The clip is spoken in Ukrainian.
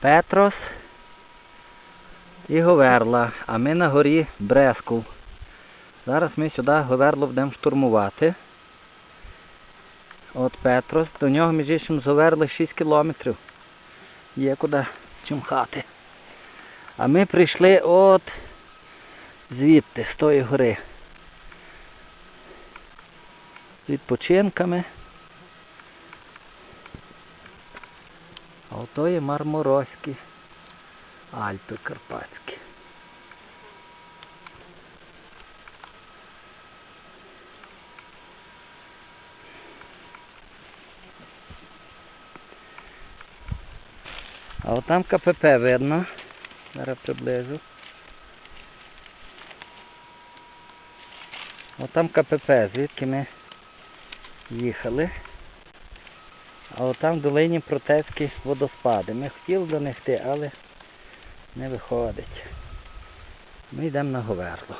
Петрос і Говерла, а ми на горі Брескул. Зараз ми сюди Говерло будемо штурмувати. От Петрос, до нього між іншим з Говерли 6 кілометрів. Є куди чимхати. А ми прийшли от звідти, з тої гори. З відпочинками. А ото є Марморозькі Альпи Карпатські. А от там КПП видно. Зараз приближу. От там КПП, звідки ми їхали. А от там в долині протецькі водоспади. Ми хотіли до них йти, але не виходить. Ми йдемо на Говерло.